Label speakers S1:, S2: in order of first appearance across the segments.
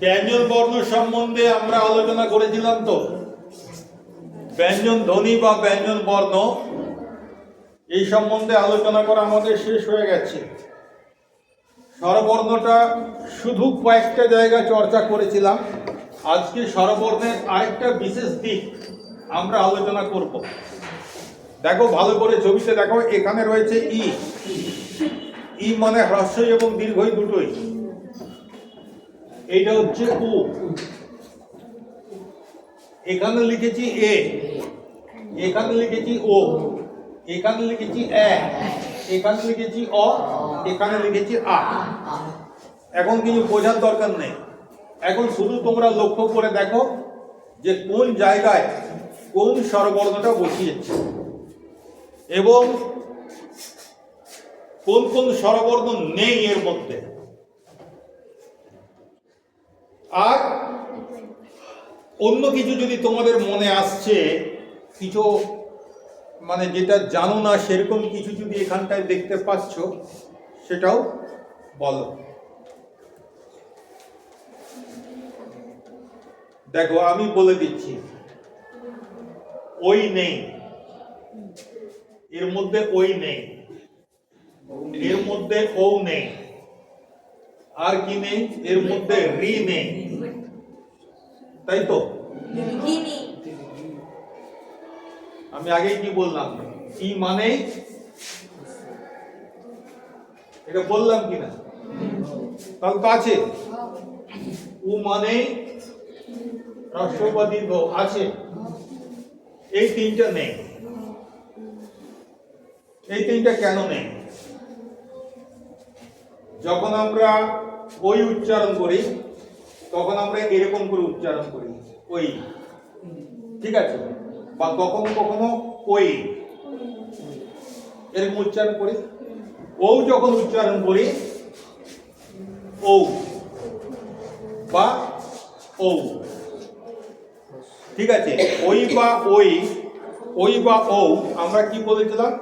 S1: ব্যঞ্জন বর্ণ সম্বন্ধে আমরা আলোচনা করেছিলাম তো। ব্যঞ্জন ধ্বনি বা ব্যঞ্জন বর্ণ, এই সম্বন্ধে আলোচনা করা আমাদের শেষ হয়ে গেছে। স্বরবর্ণটা শুধু কয়েকটা জায়গায় চর্চা করেছিলাম। আজকে স্বরবর্ণের আরেকটা বিশেষ দিক আমরা আলোচনা করব। দেখো, ভালো করে ছবিতে দেখো, এখানে রয়েছে ই। ই মানে হ্রস্বই এবং দীর্ঘই দুটোই। এইটা হচ্ছে উ এখানে লিখেছি এ। এখানে লিখেছি ও। এখানে লিখেছি এ। এখানে লিখেছি অ। এখানে লিখেছি আ। এখন কিছু বোঝার দরকার নেই। এখন শুধু তোমরা লক্ষ্য করে দেখো যে কোন জায়গায় কোন স্বরবর্ণটা বসিয়েছে। এবং কোন কোন স্বরবর্ণ নেই এর মধ্যে? আর অন্য কিছু যদি তোমাদের মনে আসছে, কিছু মানে যেটা জানো না, সেরকম কিছু যদি এখানটায় দেখতে পাচ্ছ, সেটাও বলো। দেখো, আমি বলে দিচ্ছি, ওই নেই। এর মধ্যে ওই নেই। এর মধ্যে ও নেই। আর কি নেই? এর মধ্যে রি নেই। তাই তো? আমি আগেই কি বললাম? কি মানে? এটা বললাম কিনা? তাহলে তো আছে। উ মানে রাষ্ট্রপতি আছে। এই তিনটা নেই। এই তিনটা কেন নেই? যখন আমরা ওই উচ্চারণ করি, তখন আমরা এরকম করে উচ্চারণ করি, ওই। ঠিক আছে? বা কখনো কখনো ওই। এরকম উচ্চারণ করি। ও যখন উচ্চারণ করি ও বা ও ঠিক আছে? ওই বা ওই ওই বা ও আমরা কি বলেছিলাম?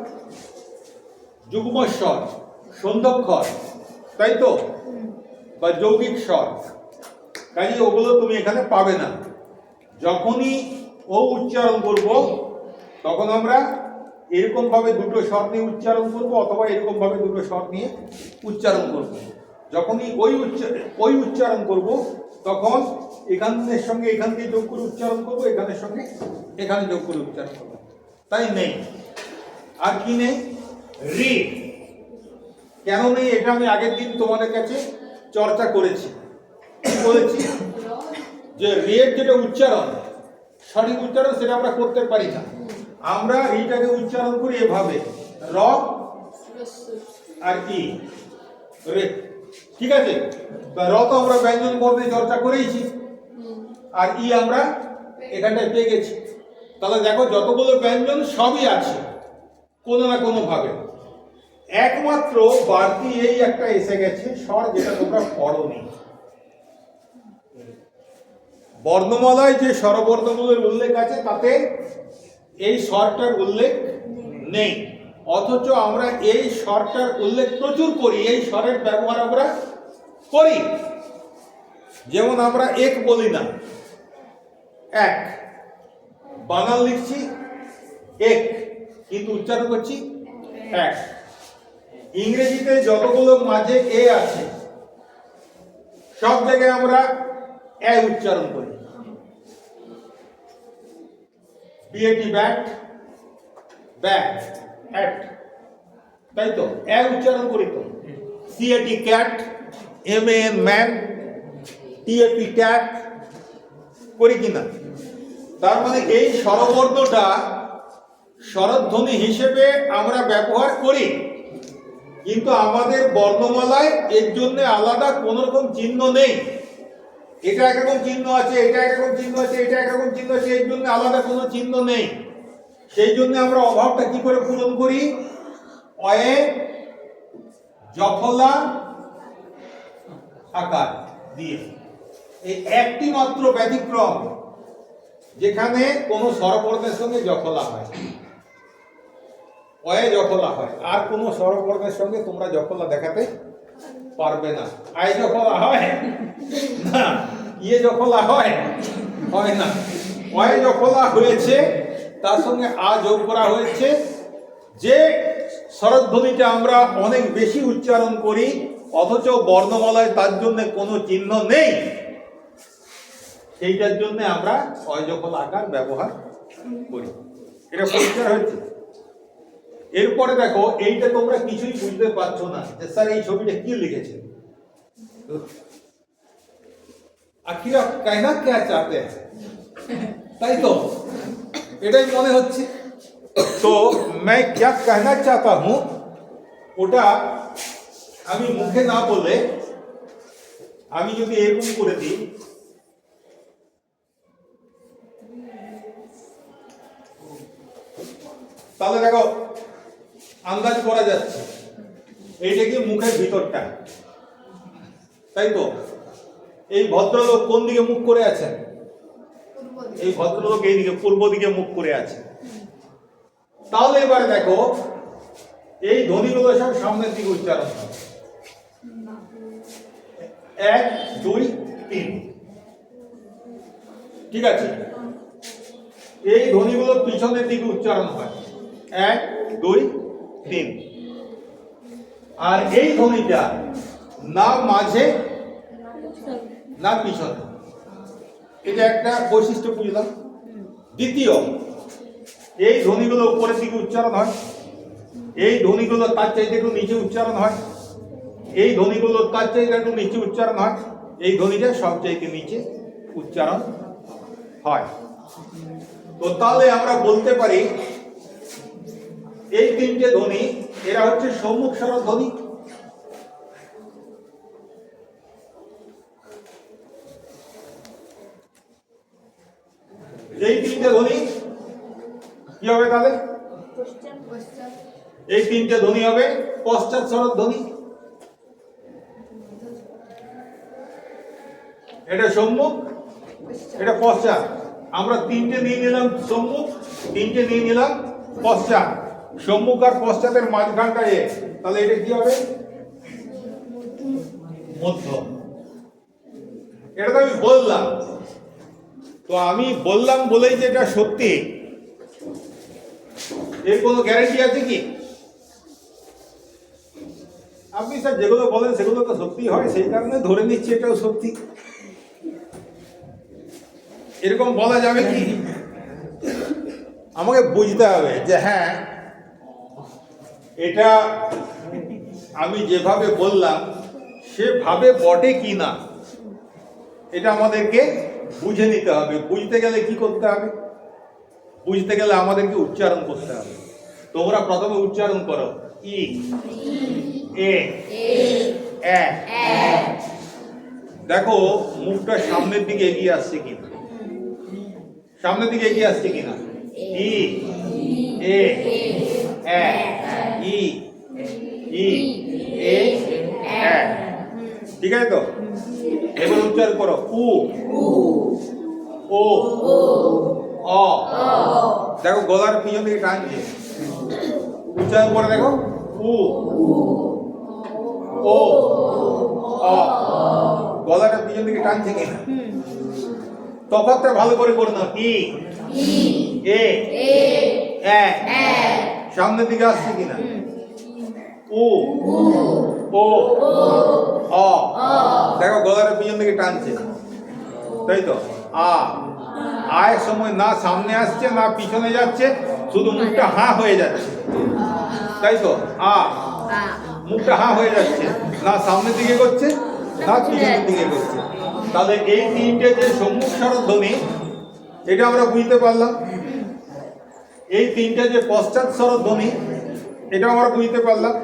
S1: যুগ্মস্বর, সন্ধ্যক্ষর। তাই তো? বা যৌগিক স্বর কাজে ওগুলো তুমি এখানে পাবে না। যখনই ও উচ্চারণ করব, তখন আমরা এরকম ভাবে দুটো স্বর নিয়ে উচ্চারণ করব অথবা এরকম ভাবে দুটো স্বর নিয়ে উচ্চারণ করব। যখনই ওই ওই উচ্চারণ করব, তখন এখানের সঙ্গে এখান দিয়ে যোগ করে উচ্চারণ করব, এখানের সঙ্গে এখানে যোগ করে উচ্চারণ করব। তাই নেই। আর কি নেই? রি। কেন নেই এটা আমি আগের দিন তোমাদের কাছে চর্চা করেছি। বলেছি? যে রের যেটা উচ্চারণ, সঠিক উচ্চারণ সেটা আমরা করতে পারি না। আমরা এইটাকে উচ্চারণ করি এভাবে র আর ই রে ঠিক আছে? র তো আমরা ব্যঞ্জন বর্ণে চর্চা করেইছি, আর ই আমরা এখানটায় পেয়ে গেছি। তাহলে দেখো যতগুলো ব্যঞ্জন সবই আছে, কোনো না কোনো ভাবে একমাত্র বাড়তি এই একটা এসে গেছে স্বর যেটা তোমরা পড়োনি। বর্ণমালায় যে স্বরবর্ণগুলোর উল্লেখ আছে, তাতে এই স্বরটার উল্লেখ নেই। অথচ আমরা এই স্বরটার উল্লেখ প্রচুর করি, এই স্বরের ব্যবহার আমরা করি। যেমন আমরা এক বলি না, এক। বানান লিখছি, এক। কিন্তু উচ্চারণ করছি, এক। ইংরেজিতে যতগুলো মাঝে এ আছে, সব জায়গায় আমরা এ উচ্চারণ করি। বিএটি ব্যাট ব্যাট অ্যাট তাই তো? এ উচ্চারণ করি তো। C A T cat M A N man T A P tat করি কিনা তার মানে এই স্বরবর্ণটা স্বরধ্বনি হিসেবে আমরা ব্যবহার করি। কিন্তু আমাদের বর্ণমালায় এর জন্য আলাদা কোন রকম চিহ্ন নেই। এটা একরকম চিহ্ন আছে, এটা একরকম চিহ্ন আছে, এটা একরকম চিহ্ন আছে, এর জন্য আলাদা কোনো চিহ্ন নেই। সেই জন্য আমরা অভাবটা কি করে পূরণ করি? অয়ে জফলা আকার দিয়ে। এই একটি মাত্র ব্যতিক্রম, যেখানে কোনো স্বরবর্ণের সঙ্গে জফলা হয়। অয়ে জফলা হয়। আর কোনো স্বরবর্ণের সঙ্গে তোমরা জফলা দেখাতে পারবে না। আয় যখন হয়। না ইয়ে যখন হয়। হয় না। অয় যখন হয়েছে, তার সঙ্গে আ যোগ করা হয়েছে। যে স্বরধ্বনিটা আমরা অনেক বেশি উচ্চারণ করি, অথচ বর্ণমালায় তার জন্য কোনো চিহ্ন নেই। সেইটার জন্য আমরা অয়জকল আকার ব্যবহার করি। এটা পরিষ্কার হয়েছে? এরপরে দেখো এইটা তোমরা কিছুই বুঝতে পারছো না যে স্যার এই ছবিটা কি লিখেছে আখির আপ कहना क्या चाहते हैं তাই তো এটাই মনে হচ্ছে তো मैं क्या कहना चाहता हूं ওটা আমি মুখে না বলে আমি যদি এরকম করে দিই তাহলে দেখো আন্দাজ করা যাচ্ছে। এইটা কি মুখের ভিতরটা। তাই তো? এই ভদ্রলোক কোন দিকে মুখ করে আছেন? এই ভদ্রলোক এই দিকে, পূর্ব দিকে মুখ করে আছে তাহলে এবার দেখো, এই ধ্বনিগুলো সব সামনের দিকে উচ্চারণ হয় এক, দুই, তিন। ঠিক আছে? এই ধ্বনিগুলো পিছনের দিকে উচ্চারণ হয়। এক, দুই তিন। আর এই ধ্বনিটা না মাঝে না পিছনে। এটা একটা বৈশিষ্ট্য বুঝলাম দ্বিতীয়, এই ধ্বনিগুলো উপরের দিকে উচ্চারণ হয়। এই ধ্বনিগুলো তার চাইতে একটু নিচে উচ্চারণ হয়। এই ধ্বনিগুলো তার চাইতে একটু নিচে উচ্চারণ হয়। এই ধ্বনিটা সব চাইতে নিচে উচ্চারণ হয়। তো তাহলে আমরা বলতে পারি এই তিনটে ধ্বনি এরা হচ্ছে সম্মুখ স্বর ধ্বনি এই তিনটে ধ্বনি কি হবে তাহলে? এই তিনটে ধ্বনি হবে পশ্চাৎ স্বর ধ্বনি এটা সম্মুখ, এটা পশ্চাৎ। আমরা তিনটে নিয়ে নিলাম সম্মুখ, তিনটে নিয়ে নিলাম পশ্চাৎ। সম্মুখ আর পশ্চাতের মাঝখানটা এ। তাহলে এটা কি হবে? মধ্য। এটা তো আমি বললাম। তো আমি বললাম বলেই যে এটা সত্যি। এর কোনো গ্যারান্টি আছে কি? আপনি স্যার যেগুলো বলেন সেগুলো তো সত্যি হয়, সেই কারণে ধরে নিচ্ছি এটাও সত্যি। এরকম বলা যাবে কি? আমাকে বুঝতে হবে যে হ্যাঁ এটা আমি যেভাবে বললাম সেভাবে বটে কি না, এটা আমাদেরকে বুঝে নিতে হবে। বুঝতে গেলে কি করতে হবে? বুঝতে গেলে আমাদেরকে উচ্চারণ করতে হবে। তোমরা প্রথমে উচ্চারণ করো। ই, এ দেখো, মুখটা সামনের দিকে এগিয়ে আসছে কিনা? সামনের দিকে এগিয়ে আসছে কিনা? ই এ। ই ই এ ঠিক আছে তো এবার উচ্চারণ করো। উ। ও। অ। দেখো গলার পিছন থেকে টানছে। উচ্চারণ করে দেখো। উ। ও। অ। গলাটা পিছন থেকে টানছে কিনা? তফাৎটা ভালো করে করে নাও। ই। এ। এ। সামনের দিকে আসছে কিনা? উ ও। অ। দেখো গলাটা পিছন দিকে টানছে। তাই তো? আ। আয়ের সময় না সামনে আসছে, না পিছনে যাচ্ছে, শুধু মুখটা হাঁ হয়ে যাচ্ছে। তাই তো? আ। মুখটা হাঁ হয়ে যাচ্ছে। না সামনের দিকে করছে না পিছনের দিকে করছে তাহলে এই তিনটে যে সম্মুখ স্বরধ্বনি এটা আমরা বুঝতে পারলাম। এই তিনটে যে পশ্চাৎ স্বরধ্বনি এটা আমরা বুঝতে পারলাম।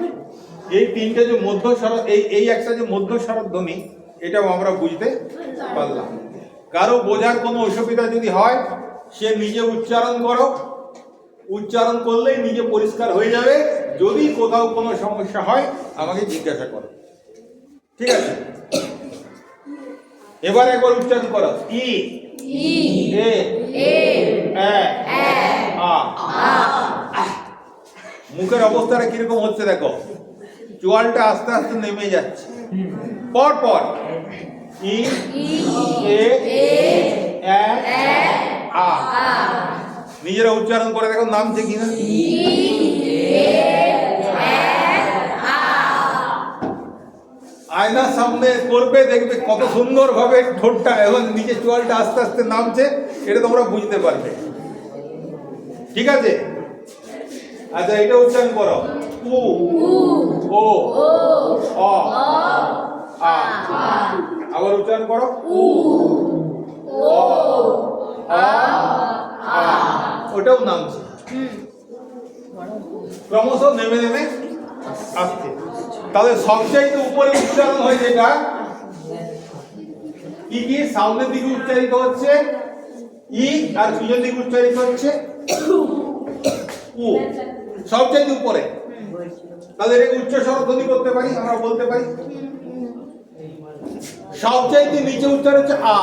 S1: এই তিনটে যে মধ্য স্বর এই এই একটা যে মধ্য স্বরধ্বনি এটাও আমরা বুঝতে পারলাম। কারও বোঝার কোনো অসুবিধা যদি হয় সে নিজে উচ্চারণ করো। উচ্চারণ করলেই নিজে পরিষ্কার হয়ে যাবে। যদি কোথাও কোনো সমস্যা হয় আমাকে জিজ্ঞাসা করো। ঠিক আছে? এবার একবার উচ্চারণ করো। ই এ এ আ আ। মুখের অবস্থাটা কীরকম হচ্ছে দেখো? চোয়ালটা আস্তে আস্তে নেমে যাচ্ছে। পর পর। ই এ আ। নিজেরা উচ্চারণ করে দেখো নামছে কিনা? আয়নার সামনে করবে দেখবে কত সুন্দর ভাবে ঠোঁটটা এবং নিচে চোয়ালটা আস্তে আস্তে নামছে এটা তোমরা বুঝতে পারবে। ঠিক আছে? আচ্ছা এটা উচ্চারণ করো। উ, ও অ, আ। আবার উচ্চারণ করো। উ অ আ আ। ওটাও নামছে ক্রমশ নেমে নেমে আসছে। তাহলে সবচাইতে উপরে উচ্চারণ হয় যেটা, কি কি? সামনের দিকে উচ্চারিত হচ্ছে ই, আর পিছনের দিকে উচ্চারিত হচ্ছে উ। সবচাইতে উপরে। এটাকে উচ্চ স্বরধ্বনি করতে পারি, আমরা বলতে পারি। সবচাইতে নিচে উচ্চারণ হচ্ছে আ।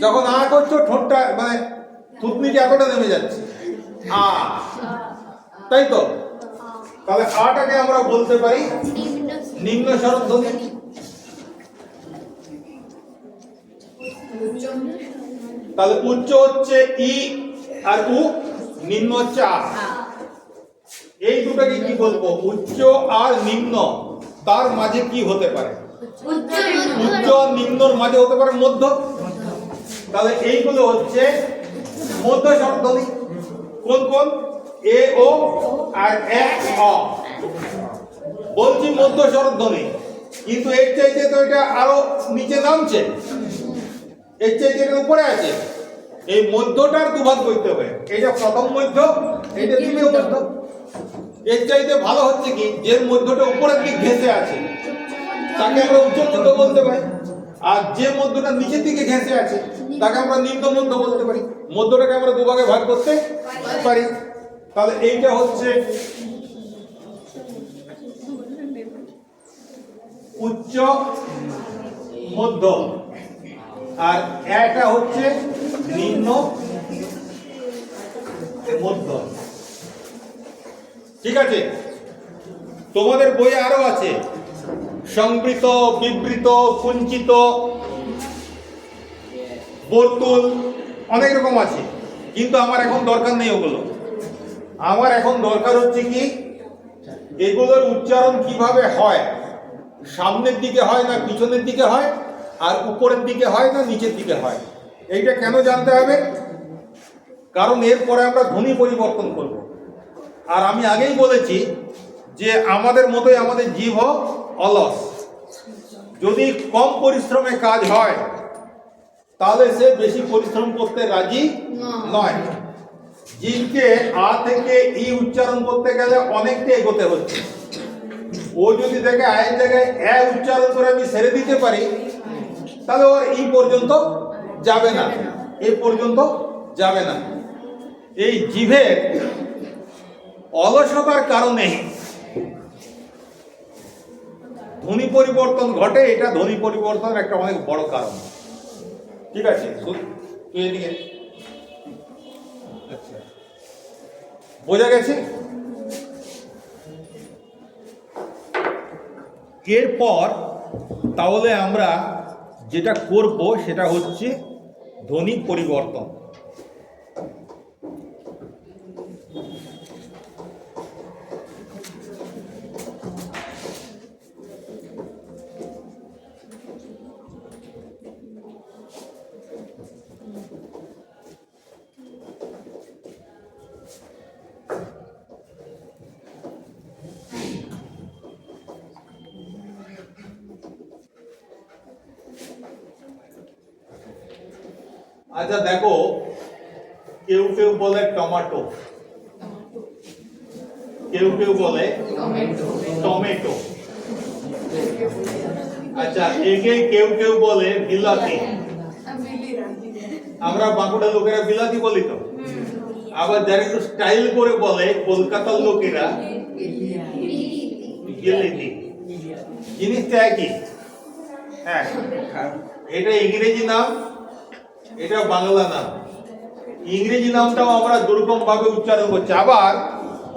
S1: যখন আ করছ, ঠোঁটটা মানে থুতনিটা এতটা নেমে যাচ্ছে। আ। তাই তো? তাহলে আটাকে আমরা বলতে পারি নিম্ন স্বরধ্বনি তাহলে উচ্চ হচ্ছে ই আর উ, নিম্ন হচ্ছে আ। এই দুটাকে কি বলব? উচ্চ আর নিম্ন। তার মাঝে কি হতে পারে? উচ্চ আর নিম্নর মাঝে হতে পারে মধ্য। তাহলে এইগুলো হচ্ছে মধ্য স্বরধ্বনি কোন কোন? এ ও আর এ অ। বলছি মধ্য স্বরধ্বনি কিন্তু এর চাইতে তো এটা আরও নিচে নামছে। এর চাইতে এটা উপরে আছে। এই মধ্যটার দুভাগ করতে হবে। এটা প্রথম মধ্য এটা দ্বিতীয় মধ্য। এর চাইতে ভালো হচ্ছে কি, যে মধ্যটা উপরের দিক ঘেঁষে আছে, তাকে আমরা উচ্চ মধ্য বলতে পারি। আর যে মধ্যটা নিচের দিকে ঘেঁষে আছে, তাকে আমরা নিম্ন মধ্য বলতে পারি। মধ্যটাকে আমরা দুভাগে ভাগ করতে পারি। তাহলে এইটা হচ্ছে উচ্চ মধ্য। আর এটা হচ্ছে নিম্ন মধ্য। ঠিক আছে? তোমাদের বই আরও আছে। সংবৃত, বিবৃত, কুঞ্চিত, বর্তুল, অনেক রকম আছে। কিন্তু আমার এখন দরকার নেই ওগুলো। আমার এখন দরকার হচ্ছে কি, এগুলোর উচ্চারণ কীভাবে হয়? সামনের দিকে হয় না পিছনের দিকে হয়? আর উপরের দিকে হয় না নিচের দিকে হয়? এইটা কেন জানতে হবে? কারণ এরপরে আমরা ধ্বনি পরিবর্তন করব। আর আমি আগেই বলেছি যে আমাদের মতোই আমাদের জীব অলস। যদি কম পরিশ্রমে কাজ হয় তাহলে সে বেশি পরিশ্রম করতে রাজি নয়। জীবকে আ থেকে ই উচ্চারণ করতে গেলে অনেকটা এগোতে হচ্ছে। ও যদি দেখে আয়ের জায়গায় এ উচ্চারণ করে আমি সেরে দিতে পারি তাহলে ওর ই পর্যন্ত যাবে না। এ পর্যন্ত যাবে না। এই জিভের অলসতার কারণে ধ্বনি পরিবর্তন ঘটে, এটা ধ্বনি পরিবর্তনের একটা অনেক বড় কারণ। ঠিক আছে? আচ্ছা। বোঝা গেছে? এরপর তাহলে আমরা যেটা করব, সেটা হচ্ছে ধ্বনি পরিবর্তন। আচ্ছা দেখো কেউ কেউ বলে টমেটো। কেউ কেউ বলে টমেটো। আচ্ছা একে কেউ কেউ বলে বিলাতি। আমরা বাঁকুড়া লোকেরা বিলাতি বলি তো? আবার যারা একটু স্টাইল করে বলে কলকাতার লোকেরা গেলেতি জিনিসটা একই। হ্যাঁ এটা ইংরেজি নাম। এটা বাংলা নাম। ইংরেজি নামটাও আমরা দুরকম ভাবে উচ্চারণ করছি। আবার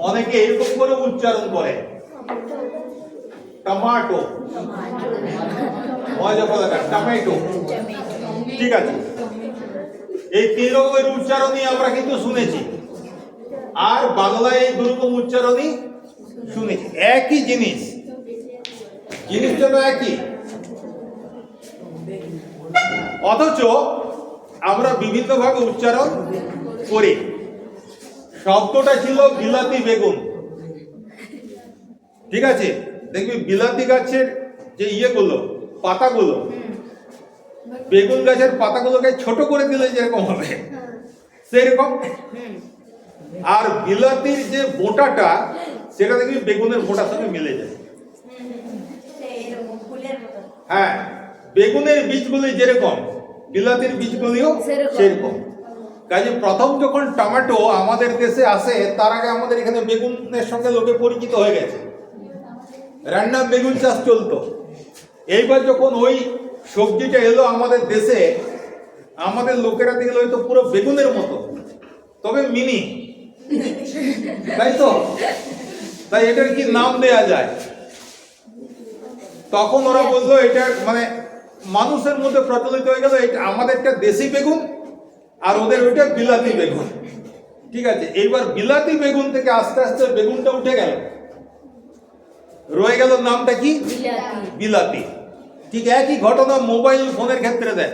S1: অনেকে এরকম করে উচ্চারণ করে। টমাটো টমেটো ঠিক আছে। এই তিন রকমের উচ্চারণই আমরা কিন্তু শুনেছি। আর বাংলায় এই দুরকম উচ্চারণই শুনেছি। একই জিনিস। জিনিসটা তো একই। অথচ আমরা বিভিন্নভাবে উচ্চারণ করি। শব্দটা ছিল বিলাতি বেগুন। ঠিক আছে? দেখবি বিলাতি গাছের যে ইয়েগুলো পাতাগুলো বেগুন গাছের পাতাগুলোকে ছোট করে দিলে যেরকম হবে সেরকম। আর বিলাতির যে বোটাটা সেটা দেখবি বেগুনের বোটার সঙ্গে মিলে যায়। হ্যাঁ বেগুনের বীজগুলি যেরকম বিলাতির বীজগুলিও
S2: সেরকম।
S1: কাজে প্রথম যখন টমেটো আমাদের দেশে আসে, তার আগে আমাদের এখানে বেগুনের সঙ্গে লোকে পরিচিত হয়ে গেছে। রান্না বেগুন চাষ চলতো। এইবার যখন ওই সবজিটা এলো আমাদের দেশে, আমাদের লোকেরা দেখল হয়তো পুরো বেগুনের মতো। তবে মিনি। তাই তো? তাই এটার কি নাম দেয়া যায়? তখন ওরা বলল, এটা মানে মানুষের মধ্যে প্রচলিত হয়ে গেল এটা আমাদেরটা দেশি বেগুন আর ওদের ওইটা বিলাতি বেগুন। ঠিক আছে এইবার বিলাতি বেগুন থেকে আস্তে আস্তে বেগুনটা উঠে গেল। রয়ে গেল নামটা কি?
S2: বিলাতি।
S1: বিলাতি। ঠিক একই ঘটনা মোবাইল ফোনের ক্ষেত্রে দেয়।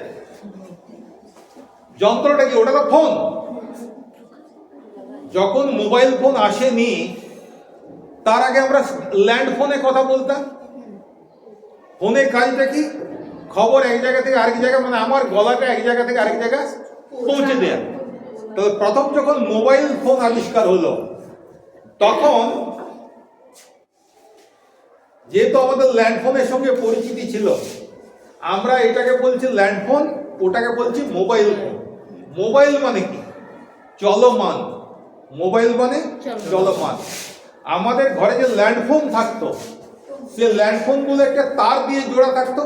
S1: যন্ত্রটা কি ওটা তো ফোন? যখন মোবাইল ফোন আসেনি তার আগে আমরা ল্যান্ড ফোনে কথা বলতাম। ফোনের কাজটা কি? খবর এক জায়গা থেকে আরেক জায়গা মানে আমার গলাটা এক জায়গা থেকে আরেক জায়গা পৌঁছে দেয়া। তো প্রথম যখন মোবাইল ফোন আবিষ্কার হলো, তখন যেহেতু আমাদের ল্যান্ডফোনের সঙ্গে পরিচিতি ছিল, আমরা এটাকে বলছি ল্যান্ডফোন, ওটাকে বলছি মোবাইল ফোন। মোবাইল মানে কি? চলমান। মোবাইল মানে।
S2: চলমান।
S1: আমাদের ঘরে যে ল্যান্ডফোন থাকতো, সে ল্যান্ডফোনগুলো একটা তার দিয়ে জোড়া থাকতো?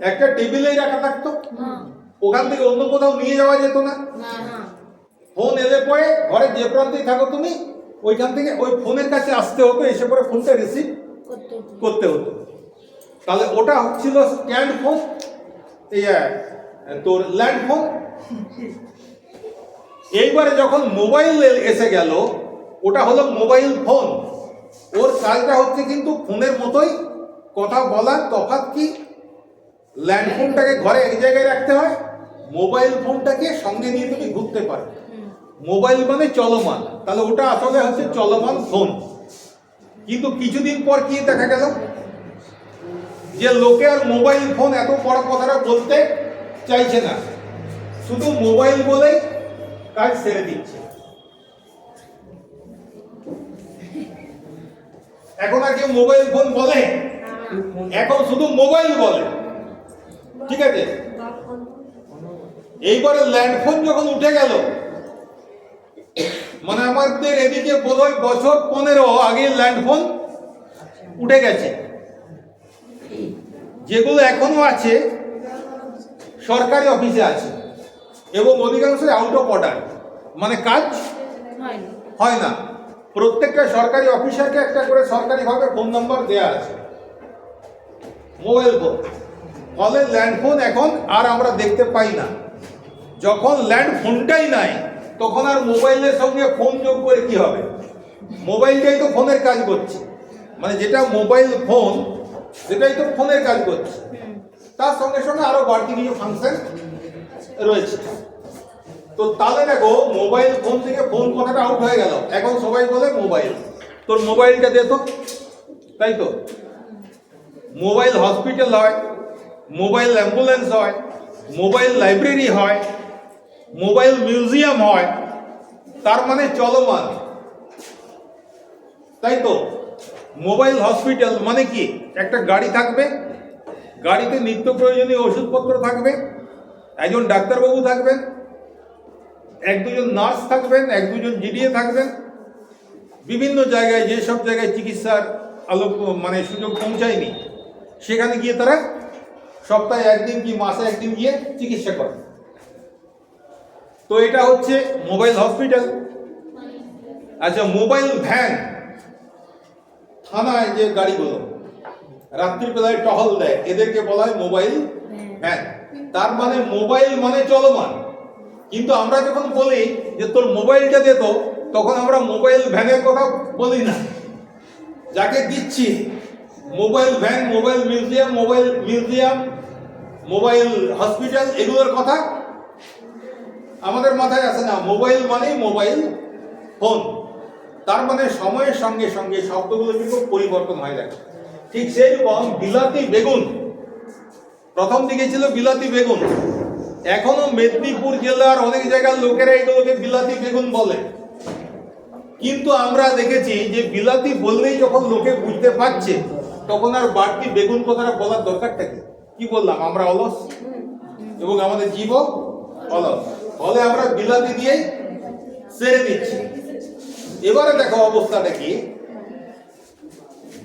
S1: একটা টেবিলেই রাখা থাকতো।
S2: হ্যাঁ।
S1: ওখান থেকে অন্য কোথাও নিয়ে যাওয়া যেত না। ফোন এলে পরে ঘরে যে প্রান্তেই থাকো তুমি ওইখান থেকে ওই ফোনের কাছে আসতে হতো এসে পরে ফোনটা রিসিভ
S2: করতে হতো।
S1: তাহলে ওটা ছিল স্ট্যান্ড ফোন তোর ল্যান্ড ফোন এইবারে যখন মোবাইল এসে গেল ওটা হলো মোবাইল ফোন ওর কাজটা হচ্ছে কিন্তু ফোনের মতোই কথা বলার তফাৎ কি? ল্যান্ড ফোনটাকে ঘরে এক জায়গায় রাখতে হয় মোবাইল ফোনটাকে সঙ্গে নিয়ে তুমি ঘুরতে পারো। মোবাইল মানে চলমান তাহলে ওটা আসলে হচ্ছে চলমান ফোন কিন্তু কিছুদিন পর কি দেখা গেল? যে লোকে আর মোবাইল ফোন এত বড় কথাটা বলতে চাইছে না। শুধু মোবাইল বলেই কাজ সেরে দিচ্ছে। এখন আর কেউ মোবাইল ফোন বলে? এখন শুধু মোবাইল বলে। ঠিক আছে? এইবারে ল্যান্ডফোন যখন উঠে গেল মানে আমাদের এদিকে বোধহয় বছর পনেরো আগে ল্যান্ডফোন উঠে গেছে। যেগুলো এখনও আছে, সরকারি অফিসে আছে, এবং অধিকাংশই আউট অফ অর্ডার মানে কাজ হয় না। প্রত্যেকটা সরকারি অফিসারকে একটা করে সরকারিভাবে ফোন নাম্বার দেওয়া আছে। মোবাইল ফোন ফলে ল্যান্ডফোন এখন আর আমরা দেখতে পাই না। যখন ল্যান্ড ফোনটাই নাই, তখন আর মোবাইলের সঙ্গে ফোন যোগ করে কি হবে? মোবাইলটাই তো ফোনের কাজ করছে। মানে যেটা মোবাইল ফোন, সেটাই তো ফোনের কাজ করছে। তার সঙ্গে সঙ্গে আরও বাড়তি কিছু ফাংশন রয়েছে। তো তাহলে দেখো, মোবাইল ফোন থেকে ফোন কথাটা আউট হয়ে গেল। এখন সবাই বলে মোবাইল। তোর মোবাইলটা দে তো। তাই তো? মোবাইল হসপিটাল হয়। মোবাইল অ্যাম্বুলেন্স হয়, মোবাইল লাইব্রেরি হয়, মোবাইল মিউজিয়াম হয়, তার মানে চলমান। তাই তো? মোবাইল হসপিটাল মানে কি? একটা গাড়ি থাকবে, গাড়িতে নিত্য প্রয়োজনীয় ওষুধপত্র থাকবে, একজন ডাক্তারবাবু থাকবেন, এক দুজন নার্স থাকবেন, এক দুজন জিডিএ থাকবেন। বিভিন্ন জায়গায়, যেসব জায়গায় চিকিৎসার আলোক মানে সুযোগ পৌঁছায়নি, সেখানে গিয়ে তারা সপ্তাহে একদিন কি মাসে একদিন গিয়ে চিকিৎসা করে। তো এটা হচ্ছে মোবাইল হসপিটাল। আচ্ছা মোবাইল ভ্যান। থানায় যে গাড়িগুলো, রাত্রিবেলায় টহল দেয়, এদেরকে বলা হয় মোবাইল। ভ্যান। তার মানে মোবাইল মানে চলমান। কিন্তু আমরা যখন বলি যে তোর মোবাইলটা দে তো, তখন আমরা মোবাইল ভ্যানের কথা বলি না। যাকে দিচ্ছি, mobile van, mobile museum mobile museum mobile, hospital এগুলোর কথা আমাদের মাথায় আসে না। মোবাইল মানেই মোবাইল ফোন। তার মানে সময়ের সঙ্গে সঙ্গে শব্দগুলো কিন্তু পরিবর্তন হয়ে যায় ঠিক সেই রকম বিলাতি বেগুন। প্রথম দিকে ছিল বিলাতি বেগুন। এখনও মেদিনীপুর জেলার অনেক জায়গার লোকেরা এগুলোকে বিলাতি বেগুন বলে। কিন্তু আমরা দেখেছি যে বিলাতি বললেই যখন লোকে বুঝতে পারছে, তখন আর বাড়তি বেগুন কথাটা বলার দরকারটা কি? কি বললাম? আমরা অলস? এবং আমাদের জীব অলস। ফলে আমরা বিলাতি দিয়ে সেরে দিচ্ছি এবারে দেখো অবস্থাটা কি?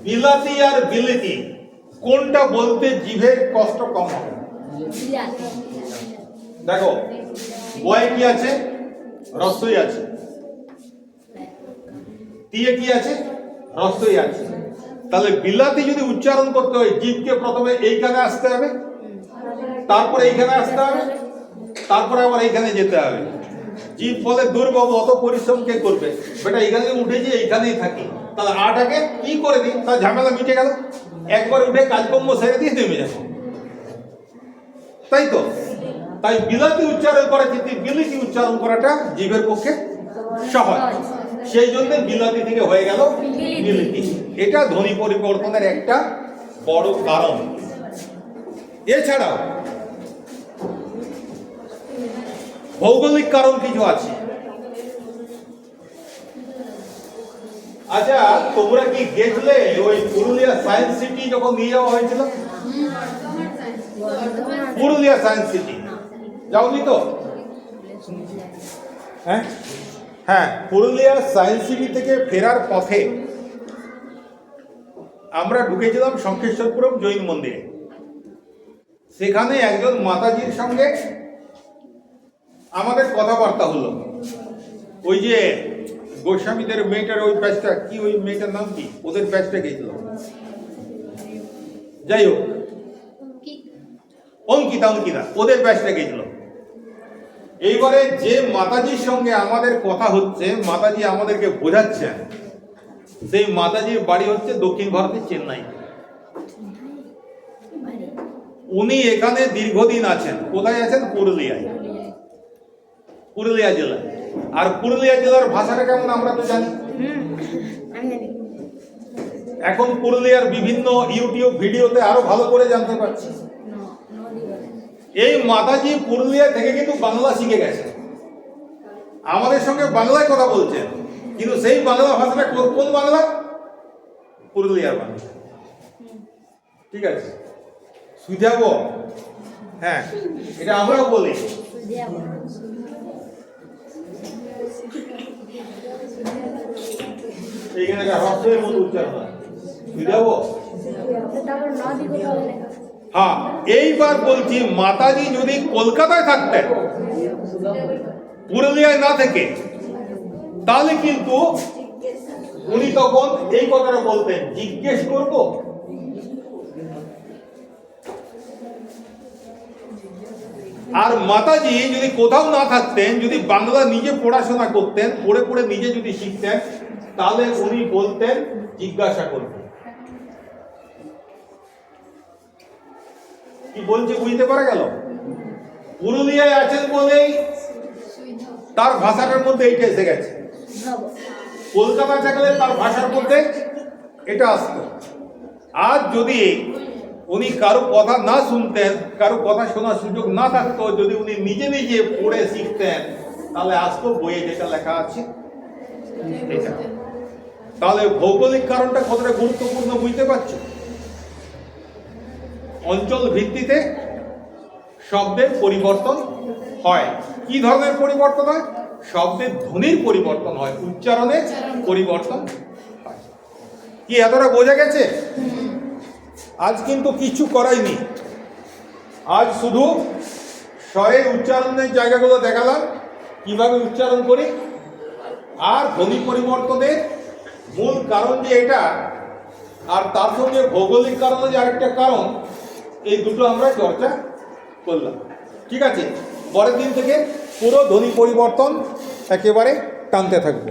S1: বিলাতি আর বিলেতি কোনটা বলতে জিভের কষ্ট কম হবে? দেখো, বয় কি আছে? রসই আছে। দিয়ে কি আছে? রসই আছে। তাহলে বিলাতি যদি উচ্চারণ করতে হয় জিভকে প্রথমে এইখানে আসতে হবে তারপরে এইখানে আসতে হবে তারপরে আবার এইখানে যেতে হবে। জীব বলে দুর্বাবু অত পরিশ্রম কে করবে? বেটা এখানে উঠেছি এইখানেই থাকি। তাহলে আটাকে কি করে দিই? তার ঝামেলা মিটে গেল। একবার উঠে কাজকর্ম সেরে দিয়ে থেমে যাব। তাই তো? তাই বিলাতি উচ্চারণ করা কিন্তু বিলিতি উচ্চারণ করাটা জীবের পক্ষে সহজ। সেই জন্য বিলাতি থেকে হয়ে গেল বিলিতি। এটা ধ্বনি পরিবর্তনের একটা বড় কারণ। এছাড়াও ভৌগোলিক কারণ কিছু আছে। আচ্ছা তোমরা কি গেছিলে ওই পুরুলিয়া সায়েন্স সিটি যখন নিয়ে যাওয়া হয়েছিল? Purulia science city. যাওনি তো? হ্যাঁ হ্যাঁ পুরুলিয়া সায়েন্স সিটি থেকে ফেরার পথে আমরা ঢুকেছিলাম শঙ্কেশ্বরপুরম জৈন মন্দিরে। সেখানে একজন মাতাজির সঙ্গে আমাদের কথাবার্তা হলো। ওই যে গোস্বামীদের মেয়েটার ওই ব্যাচটা, কি ওই মেয়েটার নাম কি? ওদের ব্যাচটা গেছিল যাই হোক। অঙ্কিতা অঙ্কিতা, ওদের ব্যাচটা গেছিল এইবারে যে মাতাজির সঙ্গে আমাদের কথা হচ্ছে, মাতাজি আমাদেরকে বোঝাচ্ছেন সেই মাতাজির বাড়ি হচ্ছে দক্ষিণ ভারতের চেন্নাই। উনি এখানে দীর্ঘদিন আছেন। কোথায় আছেন? পুরুলিয়ায়। পুরুলিয়া জেলায়। আর পুরুলিয়া জেলার ভাষাটা কেমন আমরা তো জানি। এখন পুরুলিয়ার বিভিন্ন ইউটিউব ভিডিওতে আরও ভালো করে জানতে পারছি। এই মাতাজি পুরুলিয়া থেকে কিন্তু বাংলা শিখে গেছে। আমাদের সঙ্গে বাংলায় কথা বলছেন। কিন্তু সেই বাংলা ভাষাটা কোন- বাংলা? পুরুলিয়ার বাংলা। ঠিক আছে? সুজাব হ্যাঁ এটা আমরাও বলি। মতো হ্যাঁ এইবার বলছি, মাতাজি যদি কলকাতায় থাকতেন, পুরুলিয়ায় না থেকে তাহলে কিন্তু উনি তখন এই কথাটা বলতেন, জিজ্ঞেস করব? আর মাতাজি যদি কোথাও না থাকতেন, যদি বাংলা নিজে পড়াশোনা করতেন, পড়ে পড়ে নিজে যদি শিখতেন, তাহলে উনি বলতেন, জিজ্ঞাসা করবেন কি বলছে বুঝতে পারা গেল? পুরুলিয়ায় আছেন বলেই তার ভাষাটার মধ্যে এইটা এসে গেছে। কলকাতা থাকলে তার ভাষার মধ্যে এটা আসতো আজ যদি উনি কারও কথা না শুনতেন, কারও কথা শোনার সুযোগ না থাকতো, যদি উনি নিজে নিজে পড়ে শিখতেন, তাহলে আসতো বইয়ে যেটা লেখা আছে তাহলে ভৌগোলিক কারণটা কতটা গুরুত্বপূর্ণ বুঝতে পারছ? অঞ্চল ভিত্তিতে শব্দের পরিবর্তন হয়। কি ধরনের পরিবর্তন হয়? শব্দের ধ্বনির পরিবর্তন হয় উচ্চারণে পরিবর্তন হয়। কি এতটা বোঝা গেছে? আজ কিন্তু কিছু করাইনি আজ শুধু স্বরের উচ্চারণের জায়গাগুলো দেখালাম কীভাবে উচ্চারণ করি আর ধ্বনি পরিবর্তনের মূল কারণ যে এটা আর তার সঙ্গে ভৌগোলিক কারণে যে আরেকটা কারণ এই দুটো আমরা চর্চা করলাম। ঠিক আছে? পরের দিন থেকে পুরো ধ্বনি পরিবর্তন একেবারে টানতে থাকব।